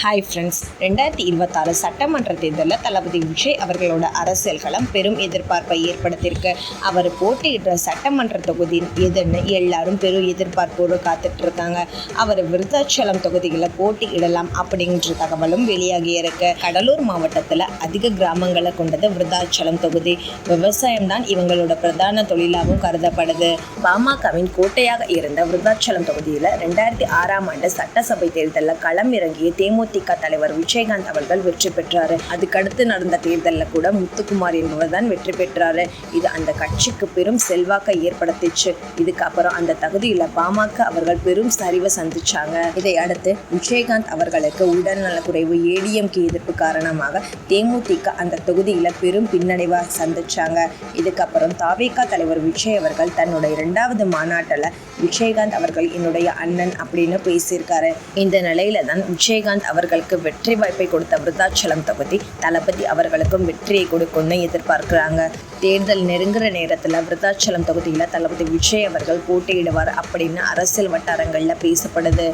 Hi friends ரெண்டாயிரத்தி இருபத்தாறு சட்டமன்ற தேர்தலில் தளபதி விஜய் அவர்களோட அரசியல் களம் பெரும் எதிர்பார்ப்பை ஏற்படுத்தியிருக்கு. அவர் போட்டியிடுற சட்டமன்ற தொகுதி எதுன்னு எல்லாரும் பெரும் எதிர்பார்ப்போடு காத்துட்டு இருக்காங்க அவர் விருத்தாச்சலம் தொகுதியில் போட்டியிடலாம் அப்படின்ற தகவலும் வெளியாகி இருக்கு. கடலூர் மாவட்டத்தில் அதிக கிராமங்களை கொண்டது விருத்தாச்சலம் தொகுதி. விவசாயம் தான் இவங்களோட பிரதான தொழிலாகவும் கருதப்படுது. பாமகவின் கோட்டையாக இருந்த விருத்தாச்சலம் தொகுதியில் ரெண்டாயிரத்தி ஆறாம் ஆண்டு சட்டசபை தேர்தலில் களம் இறங்கிய தேமுதிக தலைவர் விஜயகாந்த் அவர்கள் வெற்றி பெற்றாரு. அதுக்கடுத்து நடந்த தேர்தலில் கூட முத்துக்குமார் என்பவர் தான் வெற்றி பெற்றாரு. இது அந்த கட்சிக்கு பெரும் செல்வாக்கை ஏற்படுத்திச்சு. இதுக்கப்புறம் அந்த தகுதியில பாமக அவர்கள் பெரும் சரிவை சந்திச்சாங்க. இதை அடுத்து விஜயகாந்த் அவர்களுக்கு உடல்நலக்குறைவு ஏடிஎம்கே எதிர்ப்பு காரணமாக தேமுதிக அந்த தொகுதியில பெரும் பின்னடைவா சந்திச்சாங்க. இதுக்கப்புறம் தாவேகா தலைவர் விஜய் அவர்கள் தன்னோட இரண்டாவது மாநாட்டில் விஜயகாந்த் அவர்கள் என்னுடைய அண்ணன் அப்படின்னு பேசியிருக்காரு. இந்த நிலையில தான் விஜயகாந்த் அவர்களுக்கு வெற்றி வாய்ப்பை கொடுத்த விருத்தாச்சலம் தொகுதி தளபதி அவர்களுக்கும் வெற்றியை கொடுக்கும்னு எதிர்பார்க்கிறாங்க. தேர்தல் நெருங்குற நேரத்தில் விருத்தாச்சலம் தொகுதியில் தளபதி விஜய் அவர்கள் போட்டியிடுவார் அப்படின்னு அரசியல் வட்டாரங்களில் பேசப்படுது.